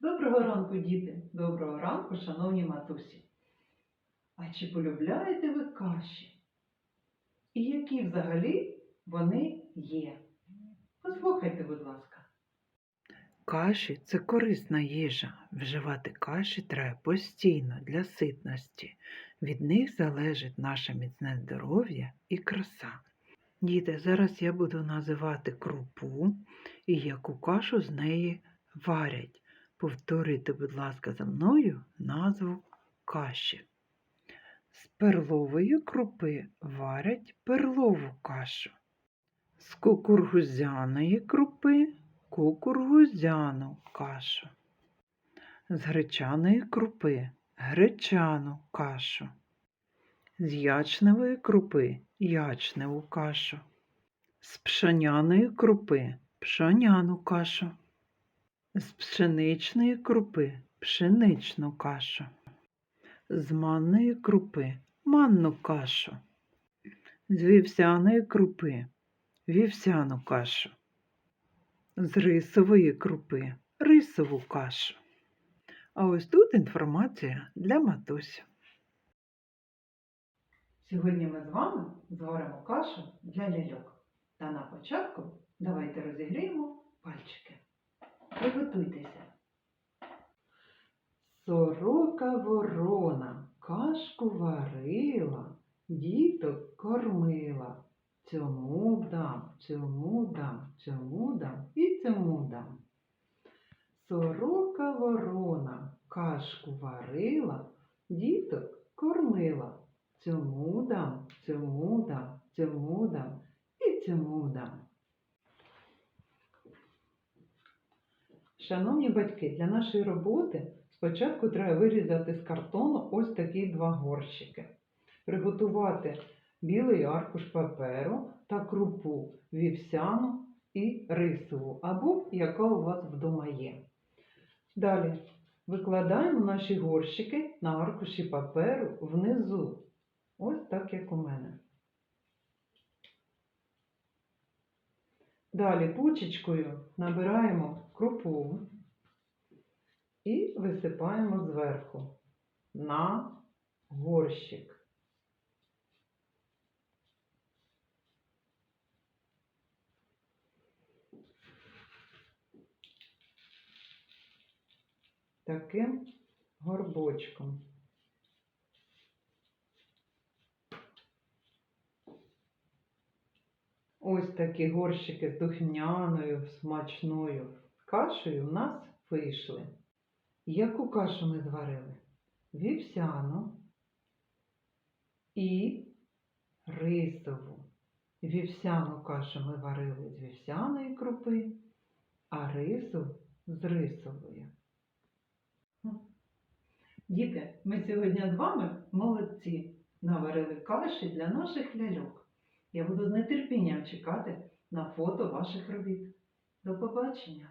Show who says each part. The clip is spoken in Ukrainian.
Speaker 1: Доброго ранку, діти! Доброго ранку, шановні матусі! А чи полюбляєте ви каші? І які взагалі вони є? Послухайте, будь ласка.
Speaker 2: Каші це корисна їжа. Вживати каші треба постійно для ситності. Від них залежить наше міцне здоров'я і краса. Діти, зараз я буду називати крупу і яку кашу з неї варять. Повторюйте, будь ласка, за мною назву каші. З перлової крупи варять перлову кашу. З кукургузяної крупи кукургузяну кашу. З гречаної крупи гречану кашу. З ячневої крупи ячневу кашу. З пшоняної крупи пшоняну кашу. З пшеничної крупи пшеничну кашу. З манної крупи манну кашу. З вівсяної крупи вівсяну кашу з рисової крупи рисову кашу. А ось тут інформація для матусь.
Speaker 1: Сьогодні ми з вами зваримо кашу для ляльок. Та на початку давайте розігріємо. Приготуйтеся. Сорока ворона кашку варила, діток кормила. Цьому дам, цьому дам, цьому дам і цьому дам. Сорока ворона кашку варила, діток кормила. Цьому дам, цьому дам, цьому дам і цьому дам. Шановні батьки, для нашої роботи спочатку треба вирізати з картону ось такі два горщики. Приготувати білий аркуш паперу та крупу вівсяну і рисову, або яка у вас вдома є. Далі викладаємо наші горщики на аркуші паперу внизу. Ось так, як у мене. Далі пучечкою набираємо крупу і висипаємо зверху на горщик. Таким горбочком. Ось такі горщики з духмяною, смачною кашею у нас вийшли. Яку кашу ми зварили? Вівсяну і рисову. Вівсяну кашу ми варили з вівсяної крупи, а рису з рисової. Діти, ми сьогодні з вами молодці наварили каші для наших ляльок. Я буду з нетерпінням чекати на фото ваших робіт. До побачення!